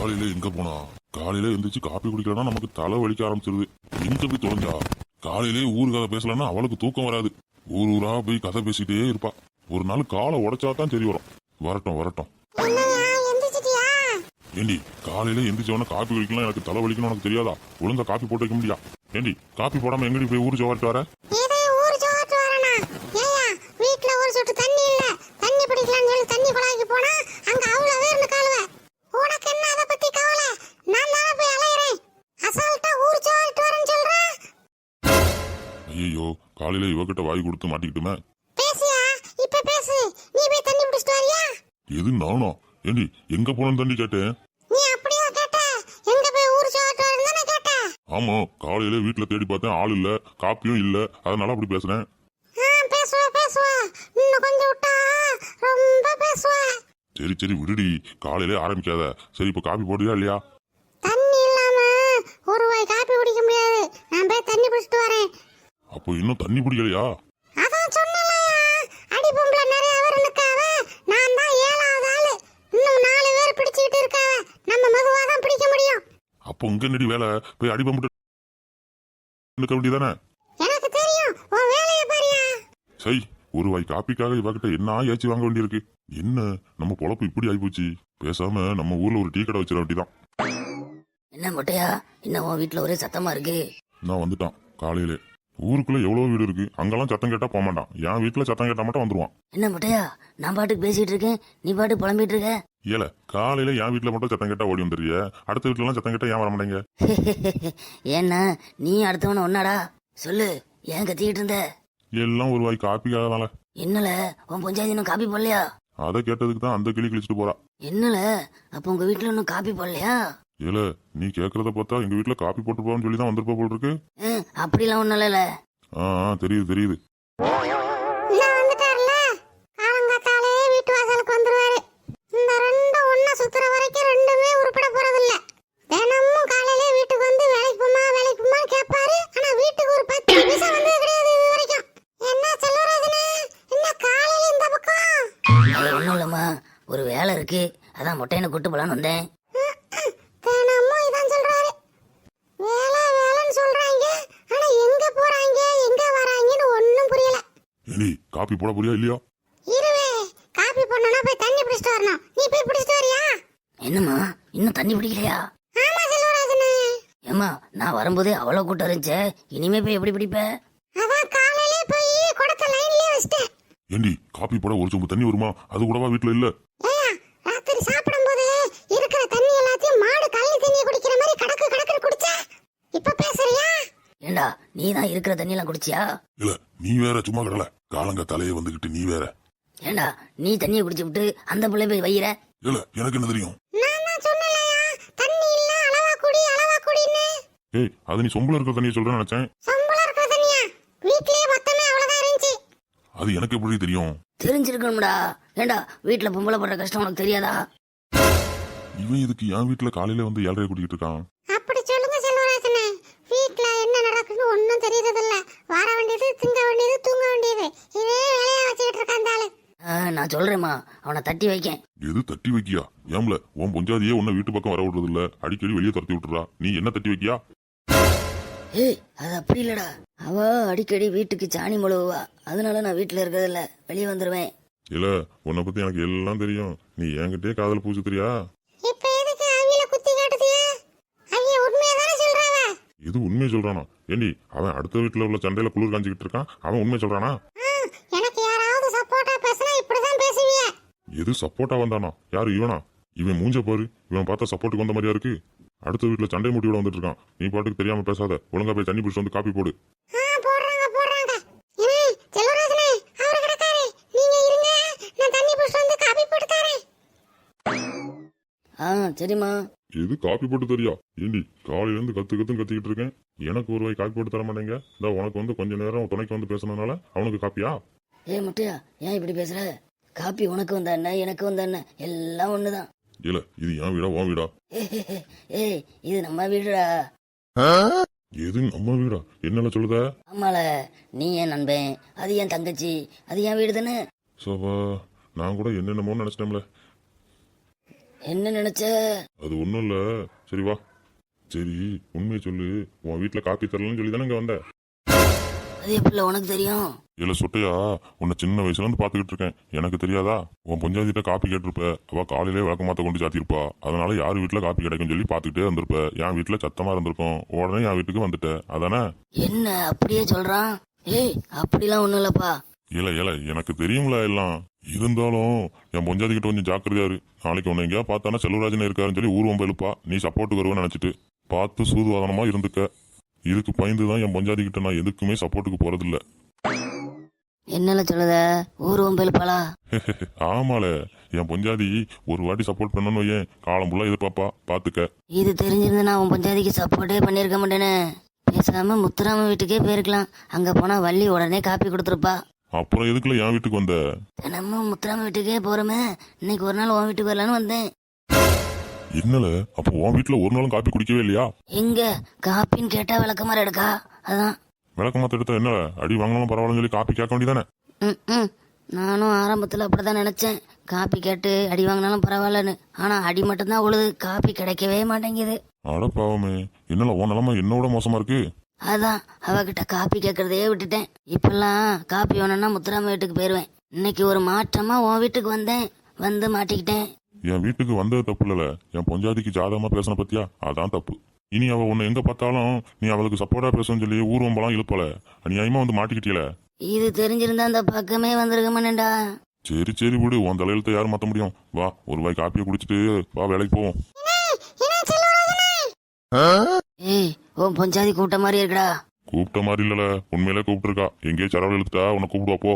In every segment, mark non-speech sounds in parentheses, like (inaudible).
காலையில எங்க போனா? காலையில எந்திரிச்சு காப்பி குடிக்கலன்னா நமக்கு தலை வலிக்க ஆரம்பிச்சிருது. எங்க போய் தொலைஞ்சா? காலையிலே ஊரு கதை பேசலன்னா அவளுக்கு தூக்கம் வராது. ஊர் ஊரா போய் கதை பேசிட்டே இருப்பா. ஒரு நாள் காலை உடைச்சா தான் சரி வரும். வரட்டும் வரட்டும். ஏண்டி காலையில எந்திரிச்சவன காப்பி குடிக்கலாம் எனக்கு தலை வலிக்கணும் உனக்கு தெரியாதா? ஒழுங்கா காப்பி போட்டு வைக்க முடியா? ஏண்டி காப்பி போடாம எங்கடி போய் ஊர் ஜோவாட்டு வர இதே ஊர் ஜோட்டு வரனா ஏயா வீட்ல ஒரு சொட்டு தண்ணி இல்ல தண்ணி பிடிக்கலாம்னு சொல்லி தண்ணி குழாய்க்கு போனா அங்க அவ்வளவு வேர்னு காலுவ உனக்கு என்ன அத பத்தி கவலை நான் தானே போய் அலையறேன் அசால்ட்டா ஊர் ஜோட்டு வரேன்னு சொல்றேன் ஐயோ காலையில இவகிட்ட வாய் கொடுத்து மாட்டிக்கிட்டுமே. எது நானும் ஏண்டி எங்க போனோம் தண்ணி கேட்டேன். ஆமா காலையில வீட்டுல தேடி பார்த்தேன் ஆள் இல்ல காப்பியும் இல்ல அதனால அப்படி பேசுறேன் சரி சரி விடுடி. காலையிலே ஆரம்பிக்காத. சரி இப்ப காப்பி போடுறியா இல்லையா தண்ணி இல்லாம ஒரு வாய் காப்பி குடிக்க முடியாது நான் போய் தண்ணி பிடிச்சிட்டு வரேன் அப்போ இன்னும் தண்ணி பிடிக்கலையா? அதான் சொன்னலையா அடி பொம்பளை நிறைய பேர் நிக்காவ நான் தான் ஏழாவது ஆளு. இன்னும் நாலு பேர் பிடிச்சிட்டு இருக்காவ. நம்ம மெதுவா தான் பிடிக்க முடியும். அப்போ உங்க என்னடி வேலை? போய் அடிபம்பிட்டு இருக்க வேண்டியதானே? எனக்கு தெரியும். உன் வேலையை பாரியா. சை ஒரு வாய் காப்பிக்காக இவகிட்ட என்ன ஏச்சி வாங்க வேண்டியிருக்கு? என்ன? நம்ம பொழப்பு இப்படி ஆயிப்போச்சு. பேசாம நம்ம ஊர்ல ஒரு டீ கடை வச்சிட வேண்டியதான் என்ன மொட்டையா? என்ன உன் வீட்டுல ஒரே சத்தமா இருக்கு. நான் வந்துட்டான் காலையிலே. ஊருக்குள்ள எவ்வளவு வீடு இருக்கு. அங்கெல்லாம் சத்தம் கேட்டா போக மாட்டான். என் வீட்டுல சத்தம் கேட்டா மட்டும் வந்துருவான். என்ன மொட்டையா? நான் பாட்டுக்கு பேசிட்டு இருக்கேன். நீ பாட்டு புலம்பிட்டு இருக்க. ஏல காலையில என் வீட்டுல மட்டும் சத்தம் கேட்டா ஓடி வந்துடுறிய அடுத்த வீட்டுல எல்லாம் சத்தம் கேட்டா ஏன் வர மாட்டேங்க (laughs) ஏன்னா நீ அடுத்தவன ஒன்னாடா. சொல்லு ஏன் கத்திக்கிட்டு இருந்த? எல்லாம் ஒரு வாய் காப்பிக்காகதால என்னல உன் பஞ்சாயத்து இன்னும் காப்பி போடலையா? அதை கேட்டதுக்கு தான் அந்த கிளி கிழிச்சிட்டு போறா. என்னல அப்ப உங்க வீட்டுல இன்னும் காப்பி போடலையா? ஏல நீ கேக்குறத பார்த்தா எங்க வீட்டுல காப்பி போட்டு போன்னு சொல்லி தான் வந்திருப்ப போல் இருக்கு அப்படிலாம் ஒண்ணும் இல்லல. ஆ ஆ, தெரியுது தெரியுது. நான் வந்துட்டார்ல. காலங்காத்தாலே வீட்டு வாசலுக்கு வந்துருவாரு. இந்த ரெண்டும் ஒண்ணா சுத்துற வரைக்கும் ரெண்டுமே உருப்பட போறதில்ல. தினமும் காலையிலே வீட்டுக்கு வந்து வேலைக்கு போமா வேலைக்கு போமா கேட்பாரு ஆனா வீட்டுக்கு ஒரு பத்து நிமிஷம் வந்தது கிடையாது இது வரைக்கும். என்ன செல்வராஜனே என்ன காலையில இந்த பக்கம்? அது ஒண்ணும் இல்லம்மா. ஒரு வேலை இருக்கு. அதான் மொட்டையனை கூட்டு போலான்னு வந்தேன் தினமும் இதான் சொல்றாரு வேலை வேலைன்னு சொல்றாங்க ஆனா எங்க போறாங்க எங்க வராங்கன்னு ஒண்ணும் புரியல ஏண்டி காப்பி போட போறியா இல்லையா? இருவே காபி பண்ணனா போய் தண்ணி பிடிச்சிட்டு வரணும். நீ போய் பிடிச்சிட்டு வரியா? என்னம்மா இன்னும் தண்ணி பிடிக்கலையா? ஆமா செல்வராஜனே. ஏம்மா நான் வரும்போதே அவ்வளவு கூட்டம் இருந்துச்சே இனிமே போய் எப்படி பிடிப்ப? அதான் காலையிலே போய் குடத்தை லைன்லயே வச்சிட்டேன். ஏண்டி காப்பி போட ஒரு சொம்பு தண்ணி வருமா? அது கூடவா வீட்டுல இல்ல ஏயா ராத்திரி சாப்பிடும்போது இருக்கிற தண்ணி எல்லாத்தையும் மாடு கள்ளி தண்ணியை குடிக்கிற மாதிரி கடக்கு கடக்குன்னு குடிச்சா இப்ப பேசுறியா ஏண்டா நீ தான் இருக்கிற தண்ணியெல்லாம் குடிச்சியா? இல்ல நீ வேற சும்மா கடல காலங்க தலைய வந்துகிட்டு நீ வேற. ஏண்டா நீ தண்ணியை குடிச்சு விட்டு அந்த பிள்ளை போய் வையிற? இல்ல எனக்கு என்ன தெரியும்? ஏய் அது நீ சொம்புல இருக்கிற தண்ணியை சொல்றேன்னு நினைச்சேன். சம்பளம் இருக்கிற தண்ணியா? வீட்லயே மொத்தமே அவ்வளவுதான் இருந்துச்சு. அது எனக்கு எப்படி தெரியும்? தெரிஞ்சிருக்கணும்டா. ஏண்டா வீட்டுல பொம்பளை படுற கஷ்டம் உனக்கு தெரியாதா? இவன் இதுக்கு என் வீட்டுல காலையில வந்து ஏழரை கூட்டிகிட்டு இருக்கான் அப்படி சொல்லுங்க செல்வராஜனே வீட்ல என்ன நடக்குன்னு ஒண்ணும் தெரியறதில்ல வர வேண்டியது திங்க வேண்டியது தூங்க வேண்டியது இதே வேலையா வச்சுக்கிட்டு இருக்கான் அந்த ஆளு ஆ, நான் சொல்றேம்மா. அவனை தட்டி வைக்கேன். எது தட்டி வைக்கியா? ஏம்ல உன் பொஞ்சாதியே உன்னை வீட்டு பக்கம் வர விடுறது இல்ல அடிக்கடி வெளியே துரத்தி விட்டுறா. நீ என்ன தட்டி வைக்கியா? ஏய் அது அப்படி இல்லடா. அவ அடிக்கடி வீட்டுக்கு சாணி முழுவா அதனால நான் வீட்டுல இருக்கிறதில்ல. வெளியே வந்துருவேன். இல்ல உன்னை பத்தி எனக்கு எல்லாம் தெரியும். நீ என்கிட்டயே காதல் பூச்சு தெரியா இது உண்மையை சொல்றானா? ஏண்டி அவன் அடுத்த வீட்டுல உள்ள சண்டையில குளிர் காஞ்சிக்கிட்டு இருக்கான். அவன் உண்மை சொல்றானா ஆ, எனக்கு யாராவது சப்போர்ட்டா பேசினா இப்படிதான் பேசுவிய எது சப்போர்ட்டா வந்தானா? யாரு இவனா? இவன் மூஞ்ச பாரு. இவன் பார்த்தா சப்போர்ட்டுக்கு வந்த மாதிரியா இருக்கு? அடுத்த வீட்டுல சண்டை மூட்டி விட வந்துட்டு இருக்கான் நீ பாட்டுக்கு தெரியாம பேசாத. ஒழுங்கா போய் தண்ணி பிடிச்சு வந்து காப்பி போடு. ஆ போடுறாங்க போடுறாங்க. ஏனே செல்வராஜனே அவரு கிடக்காரு. நீங்க இருங்க. நான் தண்ணி புடிச்சு வந்து காபி போட்டு தரேன். ஆ சரிம்மா. எது காப்பி போட்டு தெரியா? ஏண்டி காலையில இருந்து கத்து கத்துன்னு கத்திக்கிட்டு இருக்கேன். எனக்கு ஒரு வாய் காப்பி போட்டு தர மாட்டேங்க. இந்த உனக்கு வந்து கொஞ்ச நேரம் துணைக்கு வந்து பேசுனதுனால அவனுக்கு காப்பியா? ஏய் முட்டையா ஏன் இப்படி பேசுற? காப்பி உனக்கு வந்த என்ன எனக்கு வந்த என்ன எல்லாம் ஒண்ணுதான். இல்ல இது என் வீடா உன் வீடா? ஏய் இது நம்ம வீடுடா. எது நம்ம வீடா? என்னல சொல்லுத? ஆமால நீ என் நண்பன்? அது என் தங்கச்சி? அது என் வீடு தானே? சோபா நான் கூட என்னென்னமோ நினைச்சிட்டேன்ல. என்ன நினைச்ச? அது ஒன்றும் இல்லை. சரி வா. சரி உண்மையை சொல்லு. உன் வீட்டில் காப்பி தரலன்னு சொல்லி தானே இங்கே வந்த? அது எப்படி உனக்கு தெரியும்? இல்ல சொட்டையா உன்னை சின்ன வயசுல இருந்து பாத்துக்கிட்டு இருக்கேன். எனக்கு தெரியாதா? உன் பஞ்சாயத்திட்ட காப்பி கேட்டிருப்ப. அவ காலையிலே விளக்கமாத்த கொண்டு சாத்திருப்பா அதனால யார் வீட்டுல காப்பி கிடைக்கும் சொல்லி பாத்துக்கிட்டே இருந்திருப்ப. என் வீட்டுல சத்தமா இருந்திருக்கும். உடனே என் வீட்டுக்கு வந்துட்ட அதானே? என்ன அப்படியே சொல்றான்? ஏய் அப்படிலாம் ஒண்ணும் இல்லப்பா. இல்ல இல்ல எனக்கு தெரியும்ல எல்லாம். இருந்தாலும் என் பஞ்சாயத்து கிட்ட கொஞ்சம் ஜாக்கிரதையா இரு. நாளைக்கு உன்னை எங்கேயா பார்த்தானா செல்வராஜன் இருக்காருன்னு சொல்லி ஊர்வம்ப எழுப்பா. நீ சப்போர்ட்டுக்கு வருவேன்னு நினைச்சிட்டு. பார்த்து சூதுவாதனமா இருந்துக்க. இதுக்கு பயந்து தான் என் பஞ்சாயத்து கிட்ட நான் எதுக்குமே சப்போர்ட்டுக்கு போறதில்ல. என்னல சொல்லுத? ஊர்வம் பெருப்பாளா (laughs) ஆமால. என் பொஞ்சாதி ஒரு வாட்டி சப்போர்ட் பண்ணணும் ஏன்? காலம் ஃபுல்லா எதிர்பார்ப்பா பாத்துக்க. இது தெரிஞ்சிருந்தா நான் உன் பஞ்சாயத்துக்கு சப்போர்ட்டே பண்ணியிருக்க மாட்டேனே. பேசாம முத்துராம வீட்டுக்கே போயிருக்கலாம். அங்க போனா வள்ளி உடனே காப்பி கொடுத்துருப்பா. அப்புறம் எதுக்குல என் வீட்டுக்கு வந்த? தினமும் முத்துராம வீட்டுக்கே போறோமே. இன்னைக்கு ஒரு நாள் உன் வீட்டுக்கு வரலான்னு வந்தேன். என்னல? அப்போ உன் வீட்டுல ஒரு நாளும் காப்பி குடிக்கவே இல்லையா? எங்க? காப்பின்னு கேட்டா விளக்கமாற எடுக்கா. அதான். விளக்க மாத்த எடுத்தா என்ன அடி வாங்கினாலும் பரவாயில்லன்னு சொல்லி காப்பி கேட்க வேண்டியதானே ம். நானும் ஆரம்பத்தில் அப்படிதான் நினைச்சேன். காப்பி கேட்டு அடி வாங்கினாலும் பரவாயில்லன்னு. ஆனா அடி மட்டும்தான் உழுது காப்பி கிடைக்கவே மாட்டேங்குது. அட பாவமே என்னல உன் நிலைமை என்னோட மோசமா இருக்கு? அதான் அவகிட்ட காப்பி கேட்கறதையே விட்டுட்டேன். இப்பெல்லாம் காப்பி வேணும்னா முத்துராம வீட்டுக்கு போயிருவேன். இன்னைக்கு ஒரு மாற்றமா உன் வீட்டுக்கு வந்தேன். வந்து மாட்டிக்கிட்டேன். என் வீட்டுக்கு வந்தது தப்பு இல்லல. என் பொஞ்சாதிக்கு ஜாதகமா பேசின பத்தியா? அதான் தப்பு. இனி அவ உன்னை எங்க பார்த்தாலும் நீ அவளுக்கு சப்போர்ட்டா பேசணும்னு சொல்லி ஊர்வம்பெல்லாம் இழுப்பல. அநியாயமா வந்து மாட்டிக்கிட்டியல. இது தெரிஞ்சிருந்தா அந்த பக்கமே வந்திருக்க மாட்டேன்டா சரி சரி விடு. உன் தலையெழுத்த யாரும் மாத்த முடியும்? வா ஒரு வாய் காப்பியை குடிச்சிட்டு வா வேலைக்கு போவோம். ஏய் உன் பஞ்சாதி கூட்ட மாதிரி இருக்குடா. கூப்பிட்ட மாதிரி இல்லல. உண்மையிலே கூப்பிட்டுருக்கா. எங்கேயோ சரவல் இழுத்தா உன்னை கூப்பிடுவா போ.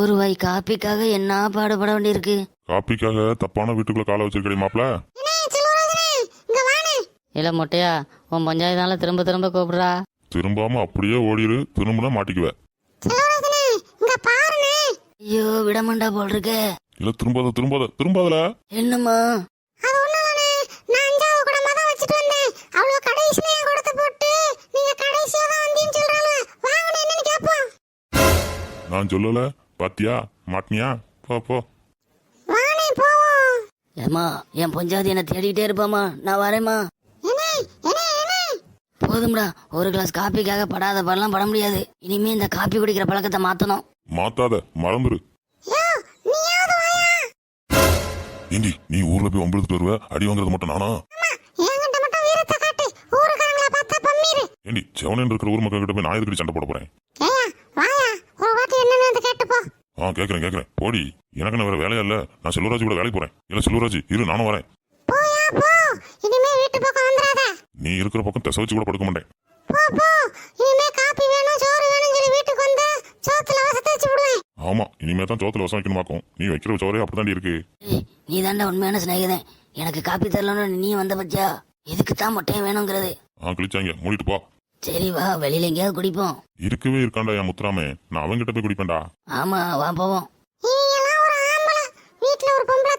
ஒரு வாய் காப்பிக்காக என்ன பாடுபட வேண்டியிருக்கு? காப்பிக்காக தப்பான வீட்டுக்குள்ள காலை வச்சிருக்கடி மாப்ள என்ன செல்வராஜனே இங்க வானே இல்ல மொட்டையா உன் பஞ்சாயத்தால திரும்ப திரும்ப கூப்பிடுறா. திரும்பாம அப்படியே ஓடிரு திரும்பினா மாட்டிக்குவ. செல்வராஜனே இங்க பாருனே ஐயோ விடமாண்டா போல் இருக்கே இல்ல திரும்பாத திரும்பாத திரும்பாதல. என்னம்மா? நான் அஞ்சாவது கூட மதம் வச்சுட்டு வந்தேன். அவ்வளவு கடைசியில என் கொடுத்து போட்டு நீங்க கடைசியா தான் வந்தீன்னு சொல்றாங்க. வாங்கன்னு என்னன்னு கேப்போம். நான் சொல்லல. பாத்தியா? மாட்டினியா? போ போ. வானே போவோம். ஏம்மா என் பஞ்சாதி என்ன தேடிட்டே இருப்பாமா நான் வரேம்மா. போதும்டா ஒரு கிளாஸ் காப்பிக்காக படாத பாடலாம் பட முடியாது. இனிமே இந்த காப்பி குடிக்கிற பழக்கத்தை மாத்தணும். மாத்தாத மறந்துரு. ஏண்டி நீ ஊர்ல போய் ஒம்பெடுத்துட்டு வருவ? அடி வாங்குறது மட்டும் நானா? ஏண்டி செவனன் இருக்கிற ஊர் மக்கள் கிட்ட போய் நான் எதுக்கடி சண்டை போட போறேன்? ஏயா வாயா. ஒரு வாட்டி என்னன்னு வந்து கேட்டு போ. ஆ கேக்குறேன் கேக்குறேன். போடி எனக்கு வேற வேலையா இல்ல. நான் செல்வராஜ் கூட வேலைக்கு போறேன். இல்ல செல்வராஜ் இரு நானும் வரேன் போயா போ இனிமே வீட்டு பக்கம் வந்துடாத நீ இருக்கிற பக்கம் தெச வச்சு கூட படுக்க மாட்டேன். போ போ. இனிமே காப்பி வேணும் சோறு வேணும்னு சொல்லி வீட்டுக்கு வந்து சோத்துல வசத்தை வச்சு விடுவேன். ஆமா இனிமே தான் சோத்துல வசம் வைக்கணுமாக்கும் நீ வைக்கிற சோறே அப்படிதாண்டி இருக்கு. ஏய் நீ தாண்டா உண்மையான சிநேகிதன். எனக்கு காப்பி தரலன்னு நீ வந்த பத்தியா? இதுக்கு தான் மொட்டையும் வேணுங்கிறது? ஆ கிழிச்சாங்க. மூடிட்டு போ. சரி வா. வெளியில எங்கேயாவது குடிப்போம். இருக்கவே இருக்காண்டா என் முத்துராமே. நான் அவன்கிட்ட போய் குடிப்பேன்டா. ஆமா வா போவோம். நீங்கெல்லாம் ஒரு ஆம்பளை. வீட்டுல ஒரு பொம்பளை